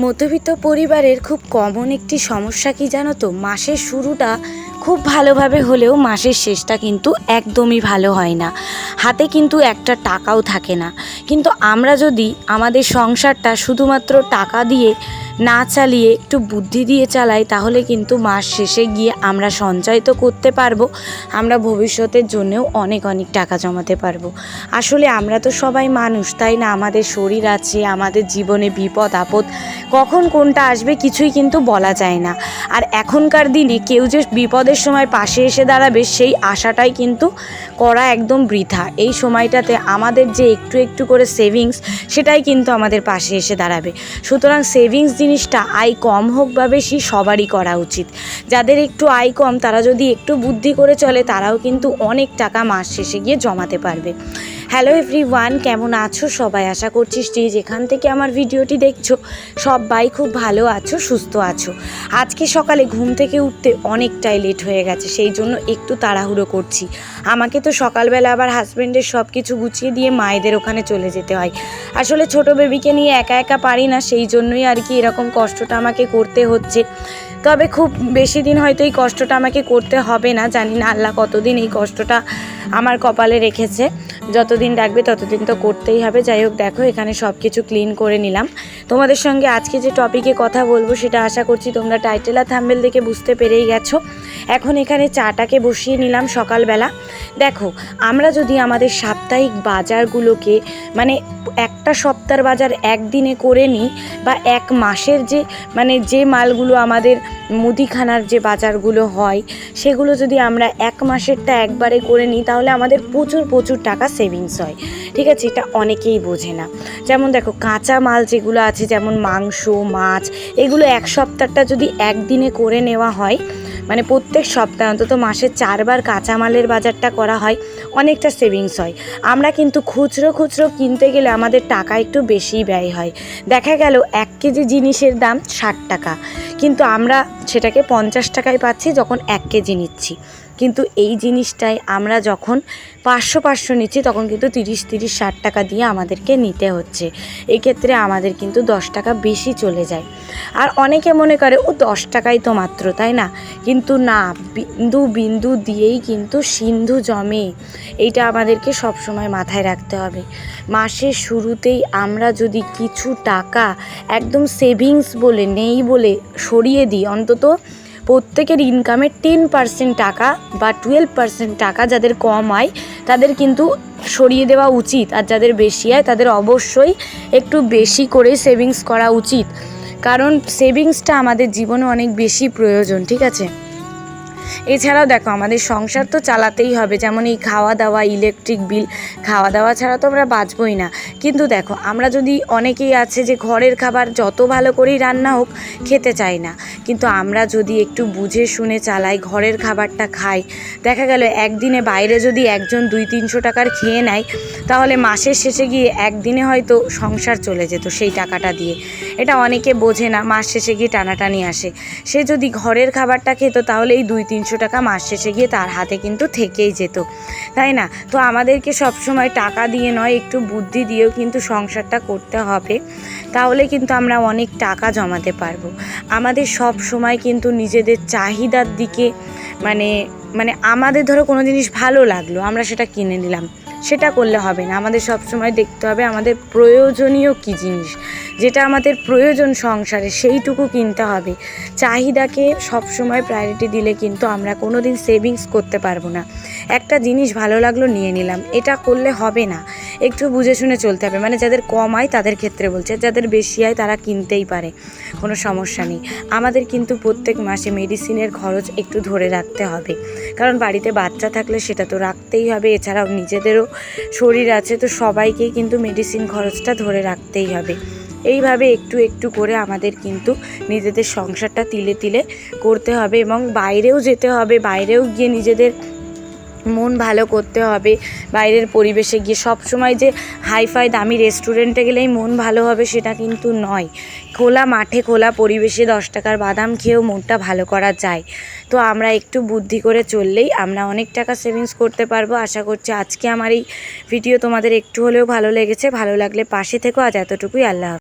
মধ্যবিত্ত পরিবারের খুব কমন একটি সমস্যা কি জানো তো? মাসের শুরুটা খুব ভালোভাবে হলেও মাসের শেষটা কিন্তু একদমই ভালো হয় না। হাতে কিন্তু একটা টাকাও থাকে না। কিন্তু আমরা যদি আমাদের সংসারটা শুধুমাত্র টাকা দিয়ে না চালিয়ে একটু বুদ্ধি দিয়ে চালাই, তাহলে কিন্তু মাস শেষে গিয়ে আমরা সঞ্চয় তো করতে পারব, আমরা ভবিষ্যতের জন্যেও অনেক অনেক টাকা জমাতে পারব। আসলে আমরা তো সবাই মানুষ, তাই না? আমাদের শরীর আছে, আমাদের জীবনে বিপদ, আপদ, কখন কোনটা আসবে কিছুই কিন্তু বলা যায় না। আর এখনকার দিনে কেউ যে বিপদের সময় পাশে এসে দাঁড়াবে, সেই আশাটাই কিন্তু করা একদম বৃথা। এই সময়টাতে আমাদের যে একটু একটু করে সেভিংস সেটাই কিন্তু আমাদের পাশে এসে দাঁড়াবে। সুতরাং সেভিংস জিনিসটা আয় কম হোক বা বেশি সবারই করা উচিত। যাদের একটু আয় কম, তারা যদি একটু বুদ্ধি করে চলে, তারাও কিন্তু অনেক টাকা মাস শেষে গিয়ে জমাতে পারবে। হ্যালো এভরি ওয়ান কেমন আছো সবাই? আশা করছি যে যেখান থেকে আমার ভিডিওটি দেখছ, সবাই খুব ভালো আছো, সুস্থ আছো। আজকে সকালে ঘুম থেকে উঠতে অনেকটাই লেট হয়ে গেছে, সেই জন্য একটু তাড়াহুড়ো করছি। আমাকে তো সকালবেলা আবার হাজব্যান্ডের সব কিছু গুছিয়ে দিয়ে মায়েদের ওখানে চলে যেতে হয়। আসলে ছোট বেবিকে নিয়ে একা একা পারি না, সেই জন্যই আর কি এরকম কষ্টটা আমাকে করতে হচ্ছে। তবে খুব বেশি দিন হয়তো এই কষ্টটা আমাকে করতে হবে না। জানি না আল্লাহ কতদিন এই কষ্টটা আমার কপালে রেখেছে। যতদিন ডাকবে ততদিন তো করতেই হবে। যাই হোক, দেখো এখানে সব কিছু ক্লিন করে নিলাম। তোমাদের সঙ্গে আজকে যে টপিকে কথা বলব সেটা আশা করছি তোমরা টাইটেল আর থাম্বেল দেখে বুঝতে পেরেই গেছো। এখন এখানে চাটাকে বসিয়ে নিলাম সকালবেলা। দেখো, আমরা যদি আমাদের সাপ্তাহিক বাজারগুলোকে মানে একটা সপ্তাহের বাজার একদিনে করে নিই বা এক মাসের যে মানে যে মালগুলো আমাদের মুদিখানার যে বাজারগুলো হয়, সেগুলো যদি আমরা এক মাসেরটা একবারে করে নিই, তাহলে আমাদের প্রচুর প্রচুর টাকা সেভিংস হয়। ঠিক আছে? এটা অনেকেই বোঝে না। যেমন দেখো, কাঁচা মাল যেগুলো আছে, যেমন মাংস, মাছ, এগুলো এক সপ্তাহটা যদি একদিনে করে নেওয়া হয় মানে প্রত্যেক সপ্তাহে অন্তত মাসে চারবার কাঁচামালের বাজারটা করা হয়, অনেকটা সেভিংস হয়। আমরা কিন্তু খুচরো খুচরো কিনতে গেলে আমাদের টাকা একটু বেশিই ব্যয় হয়। দেখা গেল এক কেজি জিনিসের দাম ষাট টাকা। কিন্তু আমরা সেটাকে পঞ্চাশ টাকায় পাচ্ছি যখন এক কেজি নিচ্ছি। কিন্তু এই জিনিসটাই আমরা যখন পাঁচশো পাঁচশো নিচ্ছি, তখন কিন্তু তিরিশ তিরিশ, ষাট টাকা দিয়ে আমাদেরকে নিতে হচ্ছে। এক্ষেত্রে আমাদের কিন্তু দশ টাকা বেশি চলে যায়। আর অনেকে মনে করে, ও, দশ টাকাই তো মাত্র তাই না? কিন্তু না, বিন্দু বিন্দু দিয়েই কিন্তু সিন্ধু জমে। এইটা আমাদেরকে সবসময় মাথায় রাখতে হবে। মাসের শুরুতেই আমরা যদি কিছু টাকা একদম সেভিংস বলে, নেই বলে সরিয়ে দিই, অন্তত প্রত্যেকের ইনকামের টেন পার্সেন্ট টাকা বা টুয়েলভ পার্সেন্ট টাকা যাদের কম হয় তাদের কিন্তু সরিয়ে দেওয়া উচিত। আর যাদের বেশি হয় তাদের অবশ্যই একটু বেশি করে সেভিংস করা উচিত। কারণ সেভিংসটা আমাদের জীবনে অনেক বেশি প্রয়োজন, ঠিক আছে? এছাড়াও দেখো, আমাদের সংসার তো চালাতেই হবে। যেমন এই খাওয়া দাওয়া ইলেকট্রিক বিল খাওয়া দাওয়া ছাড়া তো আমরা বাঁচবই না। কিন্তু দেখো, আমরা যদি অনেকেই আছে যে ঘরের খাবার যত ভালো করেই রান্না হোক, খেতে চাই না। কিন্তু আমরা যদি একটু বুঝে শুনে চালাই, ঘরের খাবারটা খাই, দেখা গেল একদিনে বাইরে যদি একজন দুই তিনশো টাকার খেয়ে নেয়, তাহলে মাসের শেষে গিয়ে একদিনে হয়তো সংসার চলে যেত সেই টাকাটা দিয়ে। এটা অনেকে বোঝে না, মাস শেষে গিয়ে টানাটানি আসে। সে যদি ঘরের খাবারটা খেত, তাহলে এই দুই তিনশো টাকা মাস শেষে গিয়ে তার হাতে কিন্তু থেকেই যেত। তাই না? তো আমাদেরকে সবসময় টাকা দিয়ে নয়, একটু বুদ্ধি দিয়েও কিন্তু সংসারটা করতে হবে। তাহলে কিন্তু আমরা অনেক টাকা জমাতে পারব। আমাদের সব সময় কিন্তু নিজেদের চাহিদার দিকে মানে মানে আমাদের ধরো কোনো জিনিস ভালো লাগল, আমরা সেটা কিনে নিলাম। সেটা করলে হবে না। আমাদের সব সময় দেখতে হবে আমাদের প্রয়োজনীয় কী জিনিস। যেটা আমাদের প্রয়োজন সংসারে সেইটুকু কিনতে হবে। চাহিদাকে সব সময় প্রায়োরিটি দিলে কিন্তু আমরা কোনো দিন সেভিংস করতে পারব না। একটা জিনিস ভালো লাগল নিয়ে নিলাম। এটা করলে হবে না। একটু বুঝে শুনে চলতে হবে। মানে যাদের কম তাদের ক্ষেত্রে বলছে, যাদের বেশি আয় তারা কিনতেই পারে, কোনো সমস্যা নেই। আমাদের কিন্তু প্রত্যেক মাসে মেডিসিনের খরচ একটু ধরে রাখতে হবে। কারণ বাড়িতে বাচ্চা থাকলে সেটা তো রাখতেই হবে, এছাড়াও নিজেদেরও শরীর আছে, তো সবাইকেই কিন্তু মেডিসিন খরচটা ধরে রাখতেই হবে। এইভাবে একটু একটু করে আমাদের কিন্তু নিজেদের সংসারটা তিলে তিলে করতে হবে এবং বাইরেও যেতে হবে, বাইরেও গিয়ে নিজেদের মন ভালো করতে হবে, বাইরের পরিবেশে গিয়ে। সব সময় যে হাইফাই দামি রেস্টুরেন্টে গেলেই মন ভালো হবে সেটা কিন্তু নয়। খোলা মাঠে, খোলা পরিবেশে দশ টাকার বাদাম খেয়েও মনটা ভালো করা যায়। তো আমরা একটু বুদ্ধি করে চললেই আমরা অনেক টাকা সেভিংস করতে পারব। আশা করছি আজকে আমার এই ভিডিও তোমাদের একটু হলেও ভালো লেগেছে। ভালো লাগলে পাশে থেকো। আজ এতটুকুই। আল্লাহ।